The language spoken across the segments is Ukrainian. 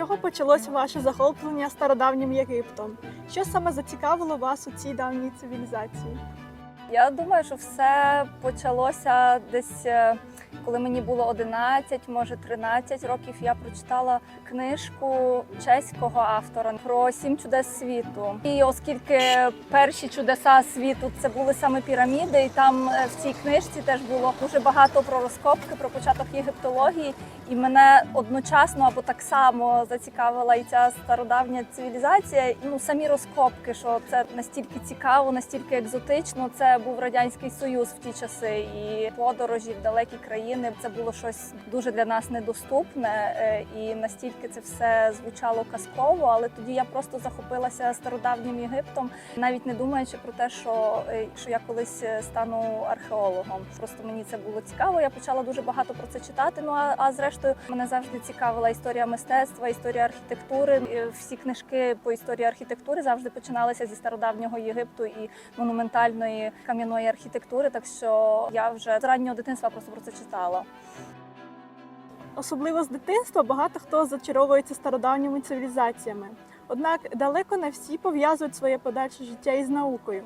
чого почалось ваше захоплення стародавнім Єгиптом? Що саме зацікавило вас у цій давній цивілізації? Я думаю, що все почалося десь, е, коли мені було 11, може 13 років. Я прочитала книжку чеського автора про сім чудес світу. І оскільки перші чудеса світу це були саме піраміди, і там е, в цій книжці теж було дуже багато про розкопки, про початок єгиптології. І мене одночасно або так само зацікавила і ця стародавня цивілізація, і ну самі розкопки, що це настільки цікаво, настільки екзотично. Це був радянський союз в ті часи, і подорожі в далекі країни. Це було щось дуже для нас недоступне, е, і настільки це все звучало казково. Але тоді я просто захопилася стародавнім Єгиптом, навіть не думаючи про те, що, е, що я колись е, стану археологом. Просто мені це було цікаво. Я почала дуже багато про це читати. Ну а, а зрештою мене завжди цікавила історія мистецтва, історія архітектури. Всі книжки по історії архітектури завжди починалися зі стародавнього Єгипту і монументальної кам'яної архітектури. Так що я вже з раннього дитинства просто про це читала. Особливо з дитинства багато хто зачаровується стародавніми цивілізаціями. Однак далеко не всі пов'язують своє подальше життя із наукою.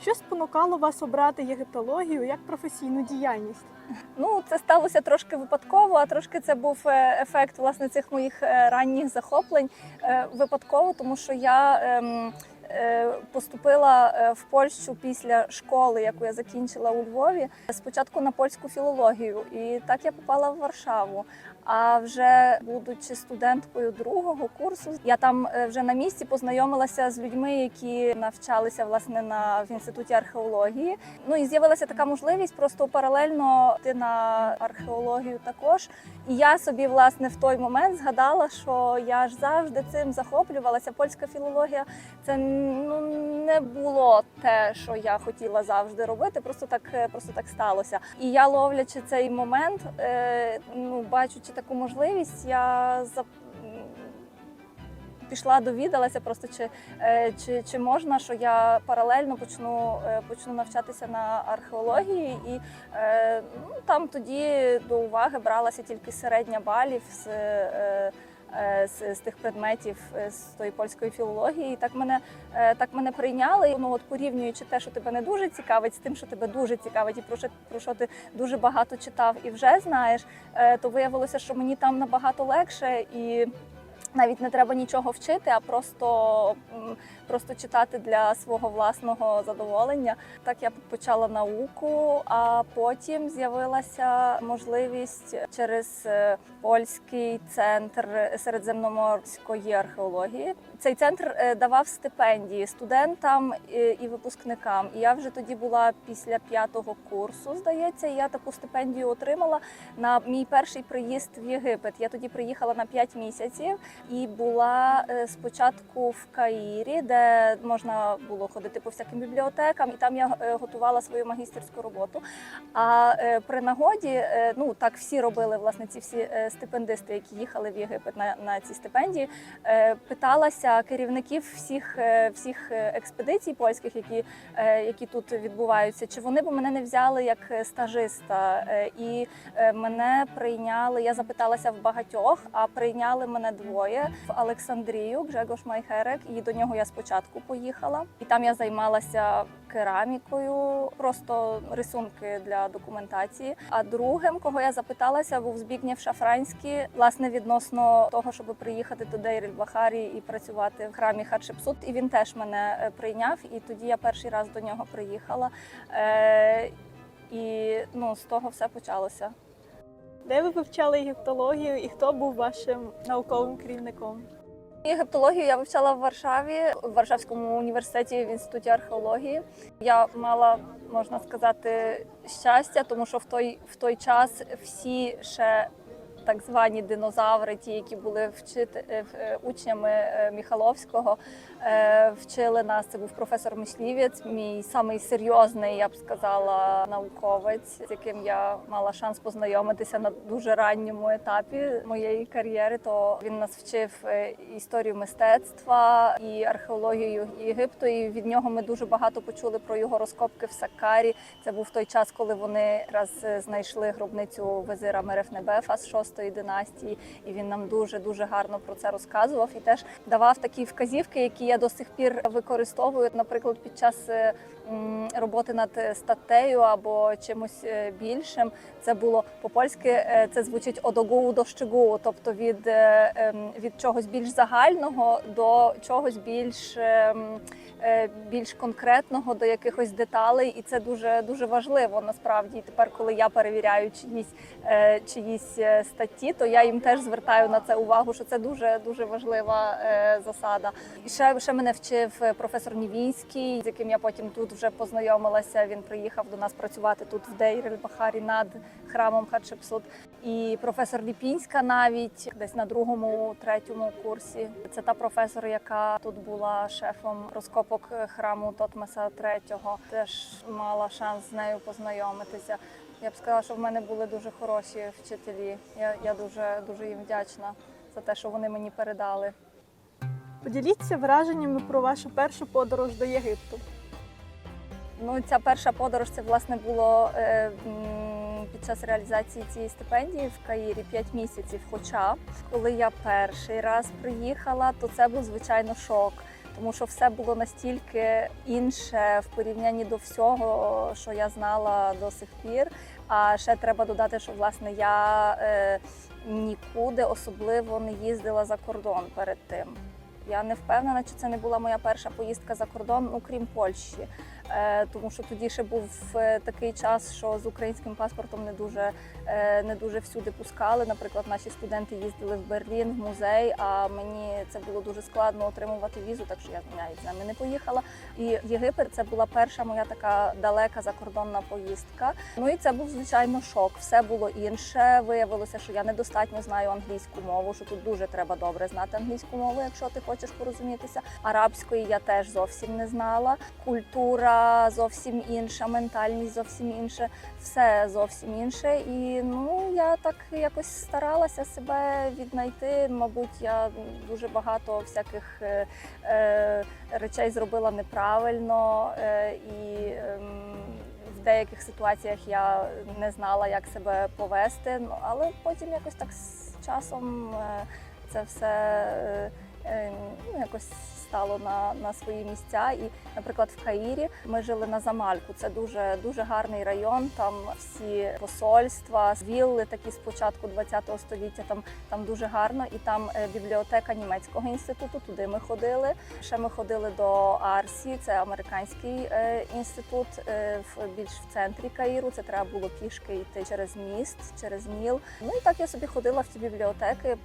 Що спонукало вас обрати єгиптологію як професійну діяльність? Ну, це сталося трошки випадково, а трошки це був е, ефект власне цих моїх е, ранніх захоплень. Е, Випадково, тому що я ем, поступила в Польщу після школи, яку я закінчила у Львові. Спочатку на польську філологію, і так я попала в Варшаву. А вже будучи студенткою другого курсу, я там е, вже на місці познайомилася з людьми, які навчалися власне на в інституті археології. Ну і з'явилася така можливість просто паралельно йти на археологію також. І я собі власне в той момент згадала, що я ж завжди цим захоплювалася. Польська філологія це ну не було те, що я хотіла завжди робити. Просто так, е, просто так сталося. І я ловлячи цей момент, е, ну бачучи таку можливість, я пішла, довідалася просто чи, е, чи, чи можна, що я паралельно почну, е, почну навчатися на археології, і е, ну, там тоді до уваги бралася тільки середня балів з. Е, З, з тих предметів е, з тої польської філології, і так мене е, так мене прийняли. Ну от порівнюючи те, що тебе не дуже цікавить, з тим, що тебе дуже цікавить, і про що про що ти дуже багато читав і вже знаєш, то виявилося, що мені там набагато легше і. Навіть не треба нічого вчити, а просто, просто читати для свого власного задоволення. Так я почала науку, а потім з'явилася можливість через польський центр середземноморської археології. Цей центр е, давав стипендії студентам е, і випускникам. І я вже тоді була після п'ятого курсу, здається, і я таку стипендію отримала на мій перший приїзд в Єгипет. Я тоді приїхала на 5 місяців і була е, спочатку в Каїрі, де можна було ходити по всяким бібліотекам, і там я готувала свою магістерську роботу. А при нагоді, ну так всі робили власне ці всі стипендисти, які їхали в Єгипет на, на ці стипендії. е, Керівників всіх, е, всіх е, експедицій польських, які, е, які тут відбуваються, чи вони б мене не взяли як стажиста. І мене прийняли. Я запиталася в багатьох, а прийняли мене двоє в Олександрію, Гжегош Майхерек. І до нього я спочатку поїхала. І там я займалася керамікою, просто рисунки для документації. А другим, кого я запиталася, був Збігнєв Шафранський, власне, відносно того, щоб приїхати до Дейрель Бахарі і працювати в храмі Хатшепсут. І він теж мене е, прийняв. І тоді я перший раз до нього приїхала. Е, і ну, з того все почалося. Де ви вивчали єгиптологію і хто був вашим науковим керівником? Єгиптологію я вивчала в Варшаві, в Варшавському університеті в інституті археології. Я мала, можна сказати, щастя, тому що в той, в той час всі ще так звані динозаври, ті, які були вчити, е, е, учнями е, Міхаловського, вчили нас. Це був професор Мислівець, мій самий серйозний, я б сказала, науковець, з яким я мала шанс познайомитися на дуже ранньому етапі моєї кар'єри. То він нас вчив історію мистецтва і археологію Єгипту. І від нього ми дуже багато почули про його розкопки в Саккарі. Це був той час, коли вони якраз е, знайшли гробницю визира Мерефнебефа з 6 шостої династії, і він нам дуже дуже гарно про це розказував і теж давав такі вказівки, які я до сих пір використовую, наприклад, під час е, роботи над статтею або чимось е, більшим. Це було по-польськи, е, це звучить одогу до щегу, тобто від, ем, від чогось більш загального до чогось більш. ем, Більш конкретного до якихось деталей, і це дуже дуже важливо насправді. І тепер, коли я перевіряю чиїсь чиїсь е, статті, то я їм теж звертаю на це увагу, що це дуже дуже важлива е, засада. І ще, ще мене вчив професор Нівінський, з яким я потім тут вже познайомилася. Він приїхав до нас працювати тут в Дейр Бахарі над храмом Хатшепсут. І професор Ліпінська навіть десь на другому, третьому курсі. Це та професор, яка тут була шефом розкопок храму Тотмеса III. Теж мала шанс з нею познайомитися. Я б сказала, що в мене були дуже хороші вчителі. Я, я дуже дуже їм вдячна за те, що вони мені передали. Поділіться враженнями про вашу першу подорож до Єгипту. Ну, ця перша подорож це власне було е, під час реалізації цієї стипендії в Каїрі 5 місяців. Хоча коли я перший раз приїхала, то це був звичайно шок. Тому що все було настільки інше в порівнянні до всього, що я знала до сих пір. А ще треба додати, що власне я е, нікуди особливо не їздила за кордон перед тим. Я не впевнена, чи це не була моя перша поїздка за кордон, ну крім Польщі. Е, тому що тоді ще був е, такий час, що з українським паспортом не дуже е, не дуже всюди пускали. Наприклад, наші студенти їздили в Берлін в музей. А мені це було дуже складно отримувати візу, так що я навіть з ними не поїхала. І Єгипет це була перша моя така далека закордонна поїздка. Ну і це був звичайно шок. Все було інше. Виявилося, що я недостатньо знаю англійську мову. Що тут дуже треба добре знати англійську мову, якщо ти хочеш порозумітися. Арабської я теж зовсім не знала. Культура зовсім інша, ментальність зовсім інша, все зовсім інше. І ну я так якось старалася себе віднайти. Мабуть, я дуже багато всяких е, е, речей зробила неправильно е, і. ем, в деяких ситуаціях я не знала, як себе повести, ну, але потім якось так з часом е, це все е, е, ну, якось стало на, на свої місця. І, наприклад, в Каїрі ми жили на Замальку. Це дуже дуже гарний район. Там всі посольства, вілли такі з початку ХХ століття. Там там дуже гарно, і там е, бібліотека німецького інституту. Туди ми ходили. Ще ми ходили до Арсі, це американський е, інститут е, в більш в центрі Каїру. Це треба було пішки йти через міст, через Ніл. Ну і так я собі ходила в ці бібліотеки,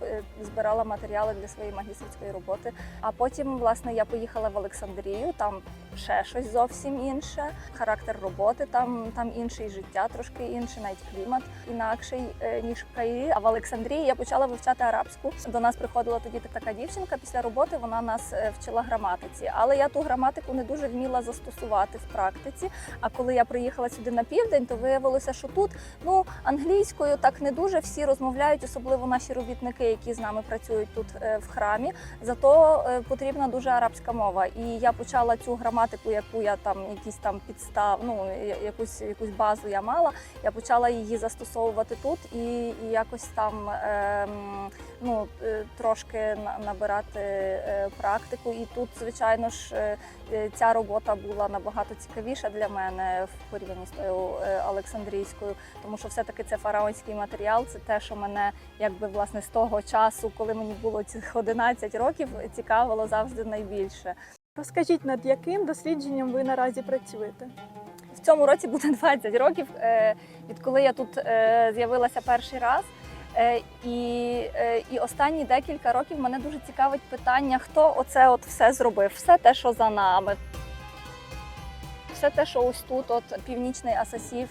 збирала матеріали для своєї магістерської роботи. А потім, власне, я поїхала в Олександрію. Там ще щось зовсім інше. Характер роботи там, там інший життя, трошки інше, навіть клімат інакший е, ніж в Каїрі. А в Олександрії я почала вивчати арабську. До нас приходила тоді така дівчинка. Після роботи вона нас е, вчила граматиці, але я ту граматику не дуже вміла застосувати в практиці. А коли я приїхала сюди на південь, то виявилося, що тут ну англійською так не дуже всі розмовляють, особливо наші робітники, які з нами працюють тут е, в храмі. Зато потрібна дуже арабська мова. І я почала цю граматику, яку я там якісь там підстав, ну якусь якусь базу я мала. Я почала її застосовувати тут і, і якось там ем, ну е, трошки набирати е, практику. І тут, звичайно ж, е, ця робота була набагато цікавіша для мене в порівнянні з тою Олександрійською, тому що все-таки це фараонський матеріал, це те, що мене якби власне з того часу, коли мені було цих 11 років, цікавило завжди найбільше. Розкажіть, над яким дослідженням ви наразі працюєте? В цьому році буде 20 років, е, відколи я тут е, з'явилася перший раз. Е, І, і останні декілька років мене дуже цікавить питання, хто оце от все зробив, все те, що за нами, все те, що ось тут, от північний асасів,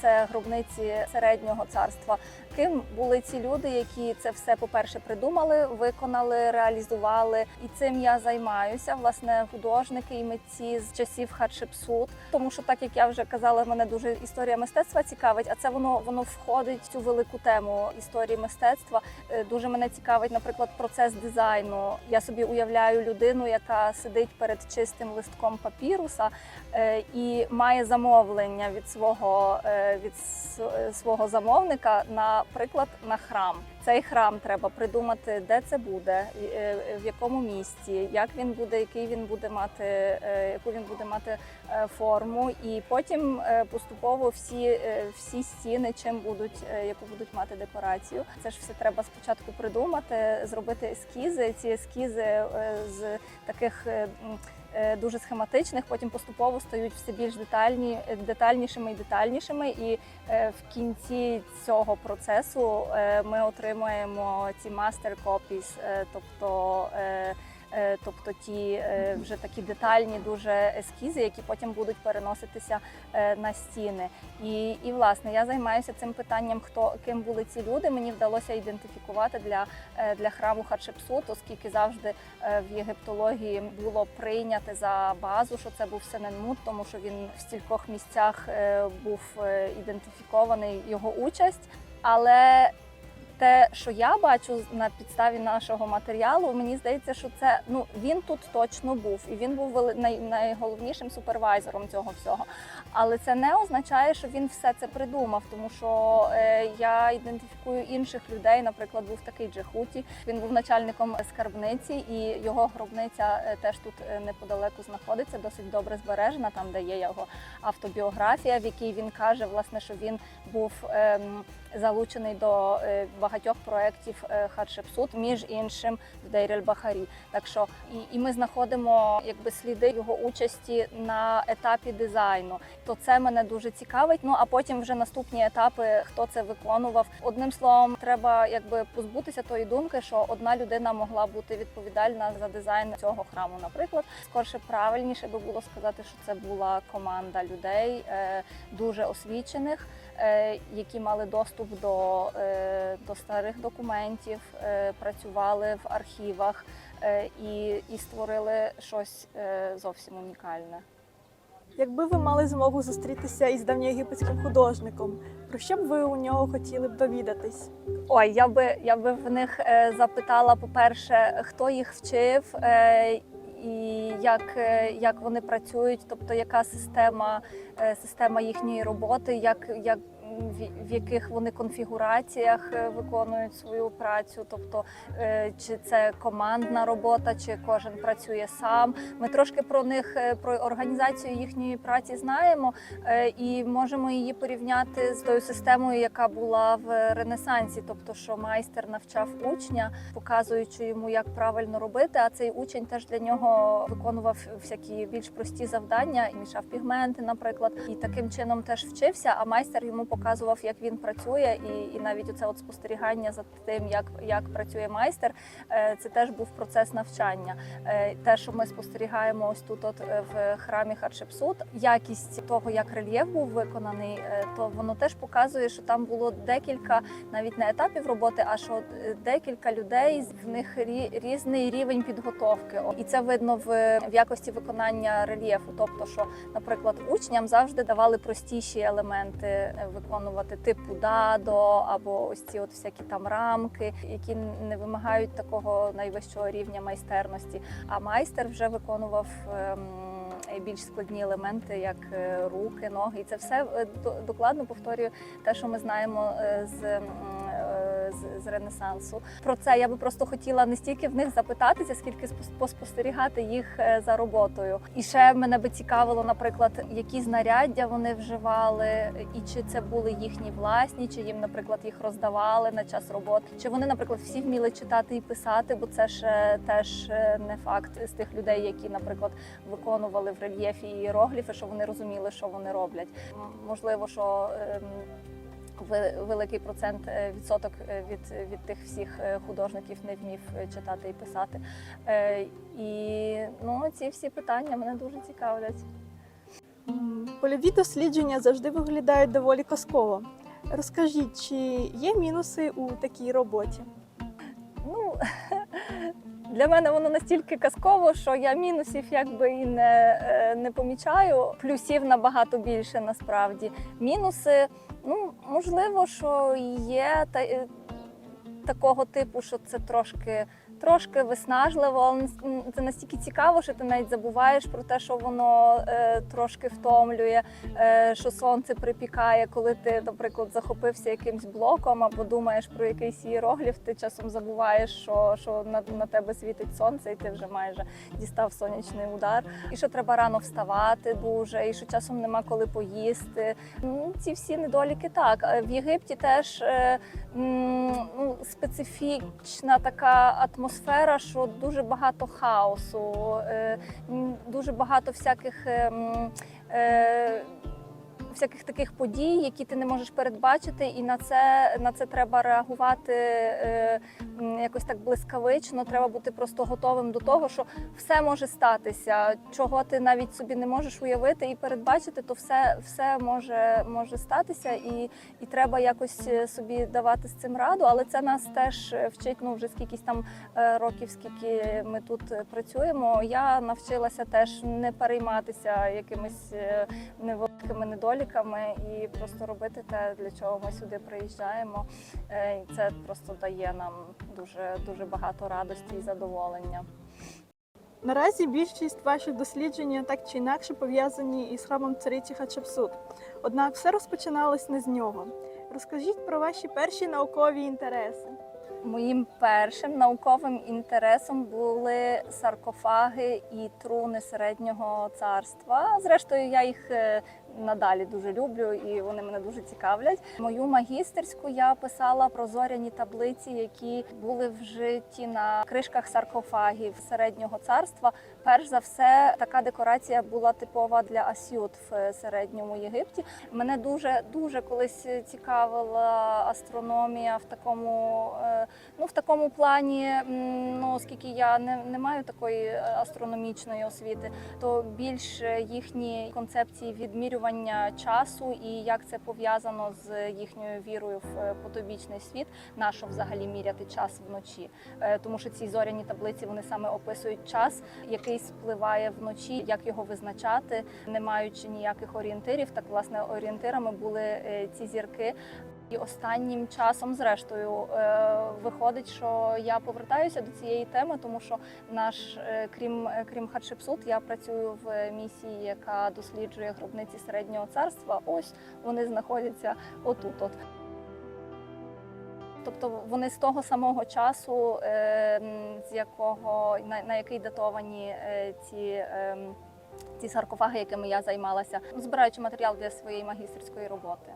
це гробниці середнього царства. Ким були ці люди, які це все, по-перше, придумали, виконали, реалізували, і цим я займаюся. Власне, художники і митці з часів Хатшепсут. Тому що, так як я вже казала, мене дуже історія мистецтва цікавить, а це воно воно входить в цю велику тему історії мистецтва. Е, Дуже мене цікавить, наприклад, процес дизайну. Я собі уявляю людину, яка сидить перед чистим листком папіруса е, і має замовлення від свого е, від свого замовника, наприклад, на храм. цей храм треба придумати, де це буде, е, в якому місці, як він буде, який він буде мати, е, яку він буде мати е, форму, і потім поступово всі, всі стіни, чим будуть, яку будуть мати декорацію. Це ж все треба спочатку придумати, зробити ескізи. Ці ескізи з таких. Е, Дуже схематичних, потім поступово стають все більш детальні, е, детальнішими і детальнішими. І е, в кінці цього процесу ми отримуємо ці е, тобто. Е, Тобто ті е, вже такі детальні дуже ескізи, які потім будуть переноситися е, на стіни. І, і власне я займаюся цим питанням, хто ким були ці люди. Мені вдалося ідентифікувати для, для храму Хатшепсут, оскільки завжди в єгиптології було прийняте за базу, що це був Сененмут, тому що він в стількох місцях був ідентифікований його участь. Але те, що я бачу на підставі нашого матеріалу, мені здається, що це ну він тут точно був, і він був най, найголовнішим супервайзером цього всього. Але це не означає, що він все це придумав, тому що е, я ідентифікую інших людей. Наприклад, був такий Джехуті. Він був начальником скарбниці, і його гробниця е, теж тут е, неподалеку знаходиться, досить добре збережена, там де є його автобіографія, в якій він каже, власне, що він був. ем, залучений до е, багатьох проєктів е, Хатшепсут, між іншим в Дейрель Бахарі. Так що і, і ми знаходимо якби сліди його участі на етапі дизайну. То це мене дуже цікавить. Ну а потім вже наступні етапи, хто це виконував. Одним словом, треба якби позбутися тої думки, що одна людина могла бути відповідальна за дизайн цього храму. Наприклад, скорше правильніше би було сказати, що це була команда людей е, дуже освічених які мали доступ до, е, до старих документів, е, працювали в архівах е, і, і створили щось е, зовсім унікальне. Якби ви мали змогу зустрітися із давньоєгипетським художником, про що б ви у нього хотіли б довідатись? Ой, я би я би в них е, запитала, по-перше, хто їх вчив. І як, е, як вони працюють, тобто яка система, е, система їхньої роботи, як, як в- яких вони конфігураціях е, виконують свою працю, тобто е, чи це командна робота, чи кожен працює сам. Ми трошки про них е, про організацію їхньої праці знаємо і можемо її порівняти з тою системою, яка була в Ренесансі, тобто що майстер навчав учня, показуючи йому, як правильно робити. А цей учень теж для нього виконував всякі більш прості завдання, і мішав пігменти, наприклад, і таким чином теж вчився. А майстер йому показував, як він працює, і, і навіть оце от спостерігання за тим, як, як працює майстер, е, це теж був процес навчання. Е, Те, що ми спостерігаємо ось тут, от е, в храмі Хатшепсут, якість того, як рельєф був виконаний, то воно теж показує, що там було декілька навіть не етапів роботи, а що декілька людей в них рі- різний рівень підготовки. І це видно в, в якості виконання рельєфу. Тобто, що, наприклад, учням завжди давали простіші елементи е, виконувати, типу дадо або ось ці от всякі там рамки, які не вимагають такого найвищого рівня майстерності. А майстер вже виконував. ем, Більш складні елементи, як е, руки, ноги, і це все е, до- докладно повторюю те, що ми знаємо е, з, з, Ренесансу. Про це я би просто хотіла не стільки в них запитатися, скільки спос- поспостерігати їх е, за роботою. І ще мене би цікавило, наприклад, які знаряддя вони вживали, і чи це були їхні власні, чи їм, наприклад, їх роздавали на час роботи, чи вони, наприклад, всі вміли читати і писати, бо це ж е, теж е, не факт з тих людей, які, наприклад, виконували в рельєфі іерогліфи, що вони розуміли, що вони роблять. Можливо, що ем, великий процент е, відсоток е, від, від тих всіх е, художників не вмів читати і писати. І ну, ці всі питання мене дуже цікавлять. Польові дослідження завжди виглядають доволі казково. Розкажіть, чи є мінуси у такій роботі? Ну для мене воно настільки казково, що я мінусів якби і не, е, не помічаю. Плюсів набагато більше насправді. Мінуси, ну можливо, що є та. е, Такого типу, що це трошки трошки виснажливо, але це настільки цікаво, що ти навіть забуваєш про те, що воно е, трошки втомлює, е, що сонце припікає, коли ти, наприклад, захопився якимсь блоком або думаєш про якийсь іерогліф, ти часом забуваєш, що, що на, на тебе світить сонце, і ти вже майже дістав сонячний удар. І що треба рано вставати дуже, і що часом нема коли поїсти. Ну, ці всі недоліки так. Е, В Єгипті теж е, м, ну, специфічна така атмосфера, що дуже багато хаосу, е, дуже багато всяких. Е, е, Всяких таких подій, які ти не можеш передбачити, і на це на це треба реагувати е, якось так блискавично. Треба бути просто готовим до того, що все може статися, чого ти навіть собі не можеш уявити і передбачити, то все, все може, може статися, і, і треба якось е, собі давати з цим раду. Але це нас теж вчить ну вже скількись там е, років, скільки ми тут е, працюємо. Я навчилася теж не перейматися якимись е, невеликими недоліками і просто робити те, для чого ми сюди приїжджаємо. Е, це просто дає нам дуже дуже багато радості і задоволення. Наразі більшість ваших досліджень так чи інакше пов'язані із храмом цариці Хатшепсут. Однак все розпочиналось не з нього. Розкажіть про ваші перші наукові інтереси. Моїм першим науковим інтересом були саркофаги і труни середнього царства. Зрештою, я їх е, надалі дуже люблю і вони мене дуже цікавлять. Мою магістерську я писала про зоряні таблиці, які були вжиті на кришках саркофагів середнього царства. Перш за все, така декорація була типова для асют в середньому Єгипті. Мене дуже дуже колись цікавила астрономія в такому, е, ну в такому плані. Ну оскільки я не, не маю такої е, астрономічної освіти, то більш їхні концепції відмірювання часу і як це пов'язано з їхньою вірою в е, потобічний світ, на взагалі міряти час вночі, Е, тому що ці зоряні таблиці вони саме описують час, який спливає вночі, як його визначати, не маючи ніяких орієнтирів. Так власне орієнтирами були е, ці зірки. І останнім часом, зрештою, е, виходить, що я повертаюся до цієї теми, тому що наш, е, крім е, крім Хатшепсут, я працюю в місії, яка досліджує гробниці середнього царства. Ось вони знаходяться отут. От. Тобто вони з того самого часу, з якого на, на який датовані ці. Ці саркофаги, якими я займалася, збираючи матеріал для своєї магістерської роботи.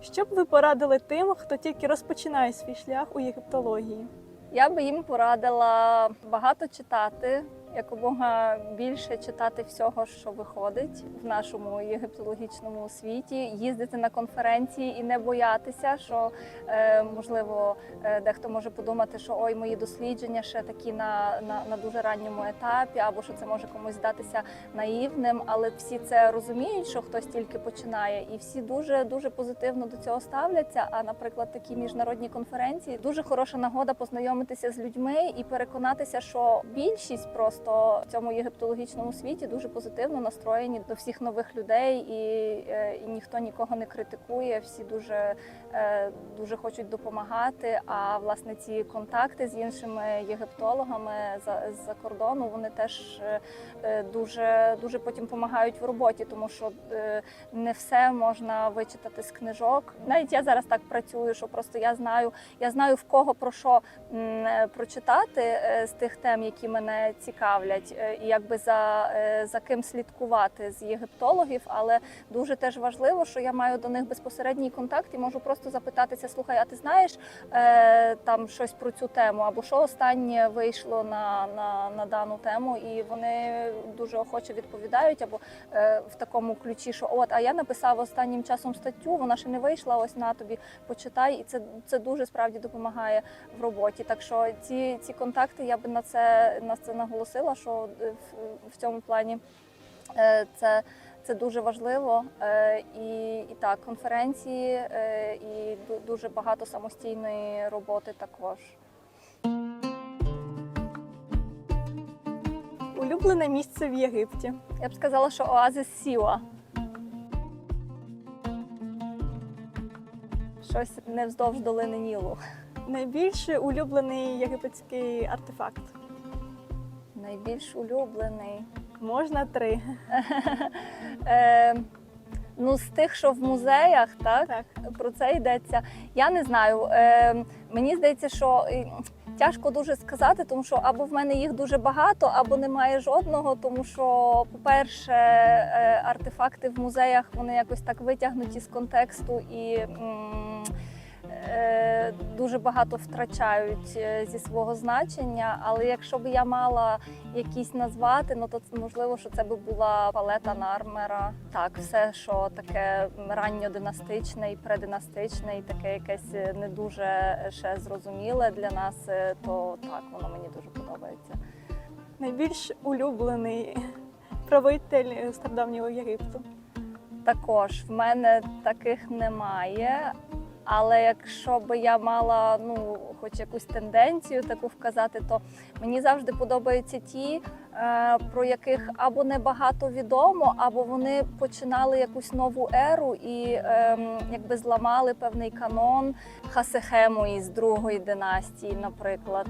Що б ви порадили тим, хто тільки розпочинає свій шлях у єгиптології? Я би їм порадила багато читати, якомога більше читати всього, що виходить в нашому єгиптологічному світі, їздити на конференції і не боятися, що е, можливо е, дехто може подумати, що ой, мої дослідження ще такі на, на, на дуже ранньому етапі, або що це може комусь здатися наївним, але всі це розуміють, що хтось тільки починає, і всі дуже дуже позитивно до цього ставляться. А, наприклад, такі міжнародні конференції дуже хороша нагода познайомитися з людьми і переконатися, що більшість просто в цьому єгиптологічному світі дуже позитивно настроєні до всіх нових людей, і, е, і ніхто нікого не критикує. Всі дуже, е, дуже хочуть допомагати. А власне ці контакти з іншими єгиптологами за, за кордону вони теж е, дуже дуже потім допомагають в роботі, тому що не все можна вичитати з книжок. Навіть я зараз так працюю, що просто я знаю, я знаю в кого про що прочитати з тих тем, які мене цікавлять, е, і якби за, е, за ким слідкувати з єгиптологів. Але дуже теж важливо, що я маю до них безпосередній контакт і можу просто запитатися: слухай, а ти знаєш е, там щось про цю тему, або що останнє вийшло на, на, на дану тему, і вони дуже охоче відповідають, або в такому ключі, що от, а я написав останнім часом статтю, вона ще не вийшла. Ось на тобі почитай, і це, це дуже справді допомагає в роботі. Так що ці, ці контакти я би на це на це наголосила, що е, в, цьому плані е, це. Це дуже важливо Е, і, і так, конференції і дуже багато самостійної роботи також. Улюблене місце в Єгипті. Я б сказала, що оазис Сіла. Щось не вздовж долини Нілу. Найбільш улюблений єгипетський артефакт. Найбільш улюблений. Можна три. Е, ну, з тих, що в музеях, так? Так. Про це йдеться. Я не знаю. Е, мені здається, що тяжко дуже сказати, тому що або в мене їх дуже багато, або немає жодного. Тому що, по-перше, е, артефакти в музеях вони якось так витягнуті з контексту і. Е, Дуже багато втрачають е, зі свого значення, але якщо б я мала якісь назвати, ну то можливо, що це би була палета нармера. Так, все, що таке ранньодинастичне і прединастичне, і таке якесь е, не дуже ще зрозуміле для нас, то так, воно мені дуже подобається. Найбільш улюблений правитель стародавнього Єгипту. Також в мене таких немає. Але якщо би я мала ну, хоч якусь тенденцію таку вказати, то мені завжди подобаються ті, е, про яких або небагато відомо, або вони починали якусь нову еру і ем, якби зламали певний канон Хасехему із другої династії, наприклад.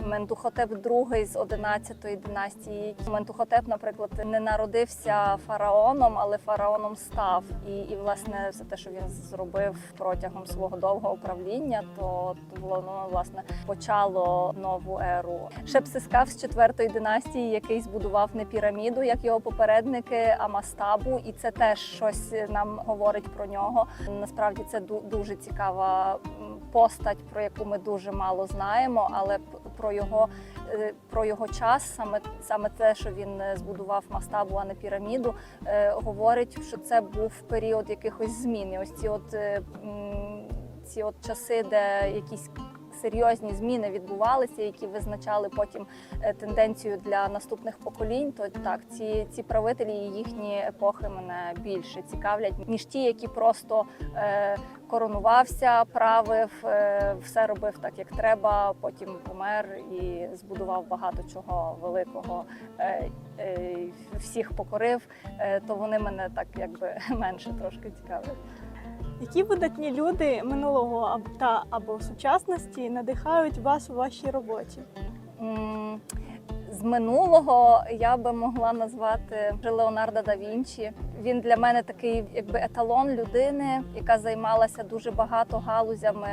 Ментухотеп II з 11-ї династії. Ментухотеп, наприклад, не народився фараоном, але фараоном став. І, і власне все те, що він зробив протягом свого довгого правління, то, воно власне почало нову еру. Шепсискав з 4-ї династії, який збудував не піраміду, як його попередники, а мастабу, і це теж щось нам говорить про нього. Насправді це дуже цікава постать, про яку ми дуже мало знаємо, але п- про його е, про його час, саме саме те, що він е, збудував мастабу, а не піраміду, е, говорить, що це був період якихось змін. І Ось ці от ці от часи, де якісь серйозні зміни відбувалися, які визначали потім е, тенденцію для наступних поколінь. То так, ці, ці правителі і їхні епохи мене більше цікавлять, ніж ті, які просто е, коронувався, правив, е, все робив так, як треба. Потім помер і збудував багато чого великого, е, е, всіх покорив. Е, то вони мене так якби менше трошки цікавлять. Які видатні люди минулого та або сучасності надихають вас у вашій роботі? З минулого я би могла назвати Леонардо да Вінчі. Він для мене такий, якби еталон людини, яка займалася дуже багато галузями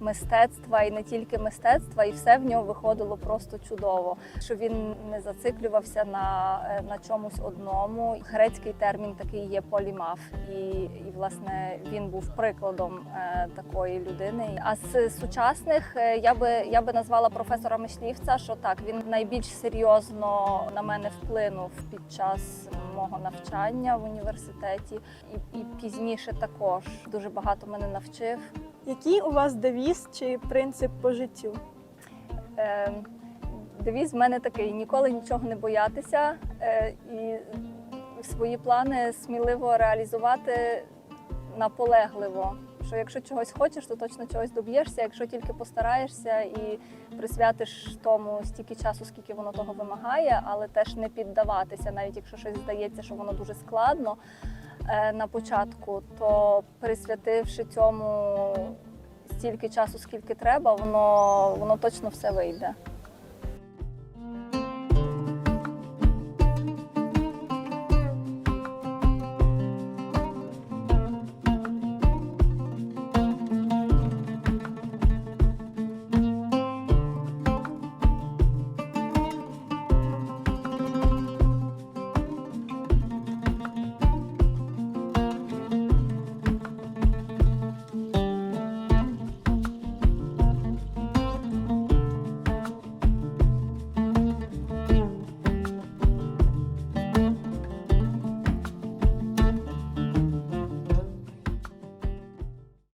мистецтва і не тільки мистецтва, і все в нього виходило просто чудово. Що він не зациклювався на, е, на чомусь одному. Грецький термін такий є полімаф, і, і власне він був прикладом е, такої людини. А з сучасних е, я би я би назвала професора Мишлівця, що так він найбільш серйозно на мене вплинув під час мого навчання в університеті, і, і пізніше також дуже багато мене навчив. Який у вас девіз чи принцип по життю? Е, девіз в мене такий: ніколи нічого не боятися е, і свої плани сміливо реалізувати наполегливо. Що якщо чогось хочеш, то точно чогось доб'єшся. Якщо тільки постараєшся і присвятиш тому стільки часу, скільки воно того вимагає, але теж не піддаватися, навіть якщо щось здається, що воно дуже складно е, на початку, то присвятивши цьому стільки часу, скільки треба, воно, воно точно все вийде.